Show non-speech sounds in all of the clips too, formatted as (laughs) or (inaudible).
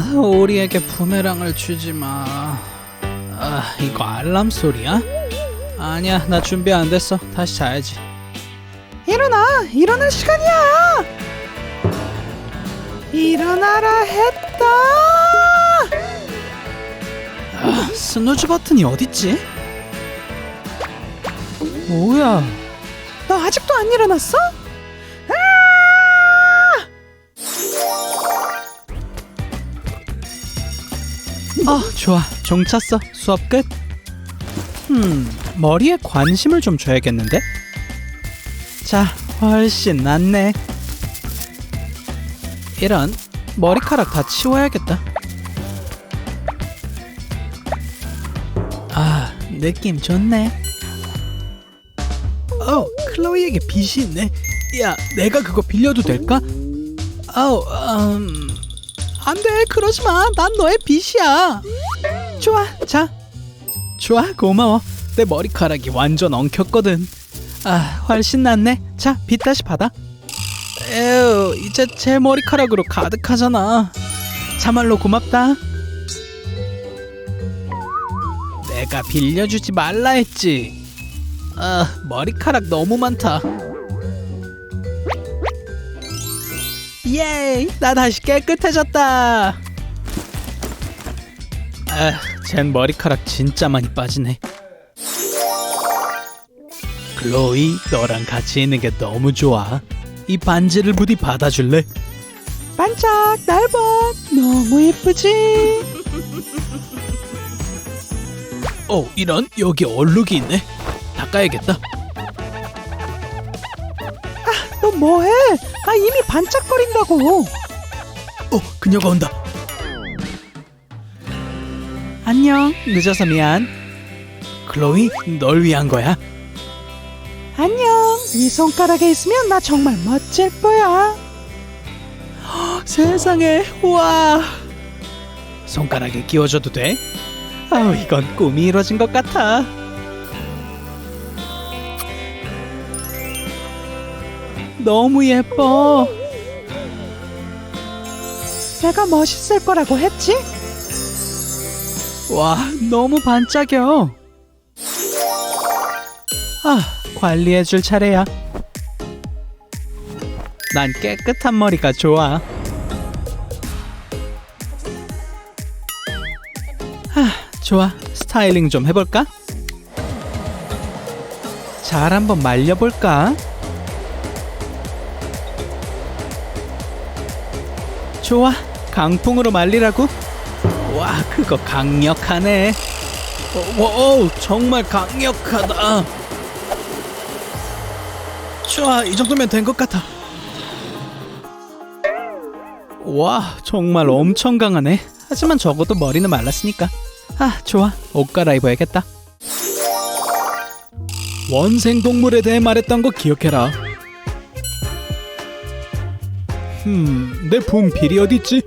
아, 오리에게 부메랑을 주지 마. 아, 이거 알람 소리야? 아니야, 나 준비 안 됐어. 다시 자야지. 일어나! 일어날 시간이야! 일어나라 했다! 아, 스누즈 버튼이 어딨지? 뭐야? 너 아직도 안 일어났어? 아, 좋아. 종 찼어. 수업 끝. 음, 머리에 관심을 좀 줘야겠는데? 자, 훨씬 낫네. 이런, 머리카락 다 치워야겠다. 아, 느낌 좋네. 어, 클로이에게 빚이 있네. 야, 내가 그거 빌려도 될까? 아우, 음... 안 돼, 그러지 마. 난 너의 빚이야. 좋아, 자. 좋아, 고마워. 내 머리카락이 완전 엉켰거든. 아, 훨씬 낫네. 자, 빚 다시 받아. 에휴, 이제 제 머리카락으로 가득하잖아. 참말로 고맙다. 내가 빌려주지 말라 했지. 아, 머리카락 너무 많다. 예이! 나 다시 깨끗해졌다. 아, 쟨 머리카락 진짜 많이 빠지네. 클로이, 너랑 같이 있는 게 너무 좋아. 이 반지를 부디 받아줄래? 반짝 날 봐! 너무 예쁘지? (laughs) 어, 이런 여기 얼룩이 있네. 닦아야겠다. 뭐해? 아 이미 반짝거린다고! 어, 그녀가 온다. 안녕. 늦어서 미안. 클로이, 널 위한 거야. 안녕! 이 손가락에 있으면 나 정말 멋질 거야! 세상에, 와. 손가락에 끼워줘도 돼? 아우, 이건 꿈이 이루어진 것 같아. 너무 예뻐. 내가 멋있을 거라고 했지? 와, 너무 반짝여. 아, 관리해 줄 차례야. 난 깨끗한 머리가 좋아. 아, 좋아. 스타일링 좀 해볼까? 잘 한번 말려볼까? 좋아. 강풍으로 말리라고? 와, 그거 강력하네. 어, 와, 어우, 정말 강력하다. 좋아, 이 정도면 된 것 같아. 와, 정말 엄청 강하네. 하지만 적어도 머리는 말랐으니까. 아, 좋아. 옷 갈아입어야겠다. 원생 동물에 대해 말했던 거 기억해라. 음, 내 분필이 어딨지?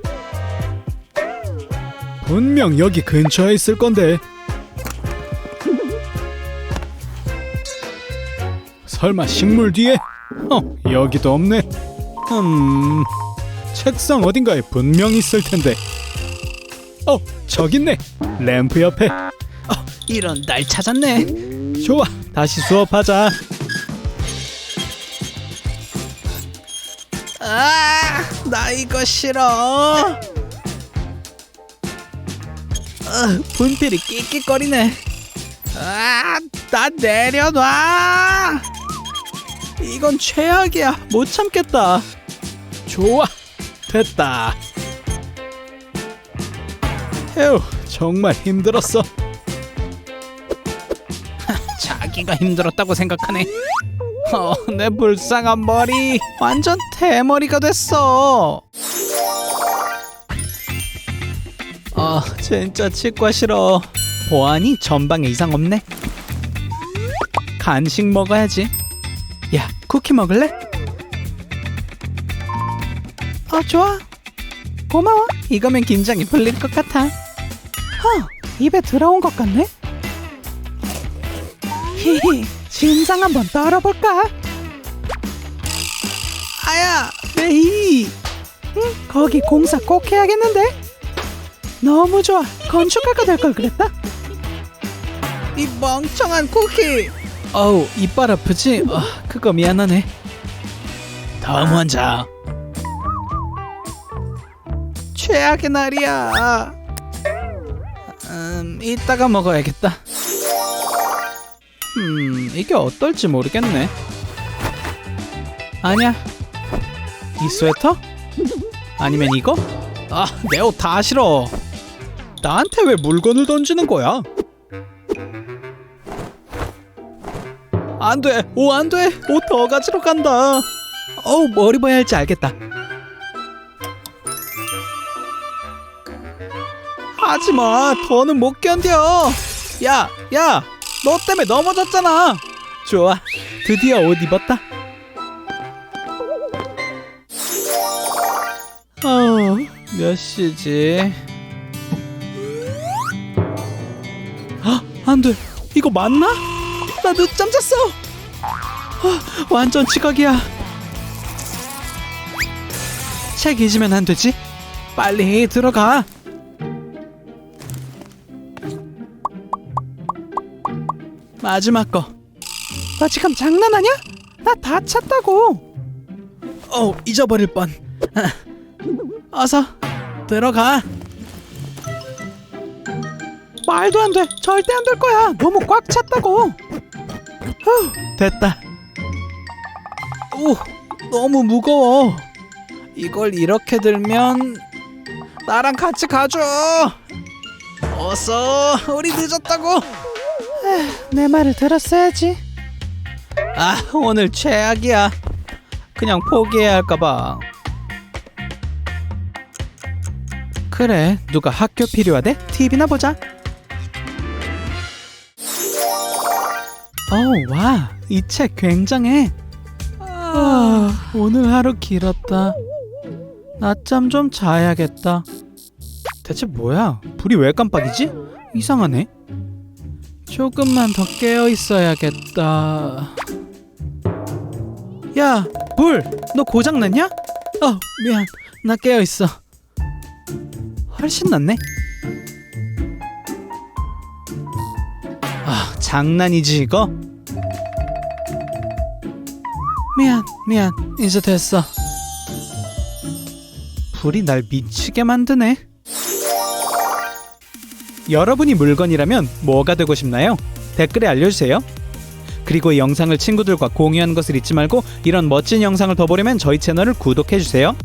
분명 여기 근처에 있을 건데. 설마 식물 뒤에? 어, 여기도 없네. 음, 책상 어딘가에 분명 있을 텐데. 어, 저기 있네. 램프 옆에. 어, 이런 날 찾았네. 좋아, 다시 수업하자. 나 이거 싫어. 아, 분필이 끽끽거리네. 아, 나 내려놔. 이건 최악이야. 못 참겠다. 좋아, 됐다. 휴, 정말 힘들었어. (laughs) 자기가 힘들었다고 생각하네. 어, 내 불쌍한 머리 완전 대머리가 됐어. 아, 진짜 치과 싫어. 보아니 전방에 이상 없네. 간식 먹어야지. 야, 쿠키 먹을래? 어, 좋아. 고마워. 이거면 긴장이 풀릴 것 같아. 허! 입에 들어온 것 같네? 히히! 심장 한번 떨어볼까? 아야, 내 이. 응, 거기 공사 꼭 해야겠는데? 너무 좋아. 건축가가 될 걸 그랬다. 이 멍청한 쿠키. 어우 이빨 아프지? 아 그거 미안하네. 다음 환자. 최악의 날이야. 음 이따가 먹어야겠다. 음 이게 어떨지 모르겠네. 아니야. 이 스웨터? 아니면 이거? 아 내 옷 다 싫어. 나한테 왜 물건을 던지는 거야? 안 돼. 오, 안 돼. 옷 더 가지러 간다. 어우, 뭘 입어야 할지 알겠다. 하지 마. 더는 못 견뎌. 야, 야. 너 때문에 넘어졌잖아. 좋아. 드디어 옷 입었다. 어, 몇 시지? 아, 안 돼. 이거 맞나? 나 늦잠 잤어. 아, 완전 지각이야. 책 잊으면 안 되지? 빨리 들어가. 마지막 거. 너 지금 장난하냐? 나 다 찼다고. 어, 잊어버릴 뻔. 아, (laughs) 어서 들어가. 말도 안 돼. 절대 안 될 거야. 너무 꽉 찼다고. 후, 됐다. 오, 너무 무거워. 이걸 이렇게 들면 나랑 같이 가줘. 어서, 우리 늦었다고. 내 말을 들었어야지. 아, 오늘 최악이야. 그냥 포기해야 할까봐. 그래, 누가 학교 필요하대? TV나 보자. 어, 와, 이 책 굉장해. 아, 오늘 하루 길었다. 낮잠 좀 자야겠다. 대체 뭐야? 불이 왜 깜빡이지? 이상하네. 조금만 더 깨어 있어야겠다. 야, 불! 너 고장 났냐? 어, 미안. 나 깨어 있어. 훨씬 낫네. 아, 장난이지 이거? 미안, 미안. 이제 됐어. 불이 날 미치게 만드네. 여러분이 물건이라면 뭐가 되고 싶나요? 댓글에 알려주세요. 그리고 이 영상을 친구들과 공유하는 것을 잊지 말고 이런 멋진 영상을 더 보려면 저희 채널을 구독해주세요.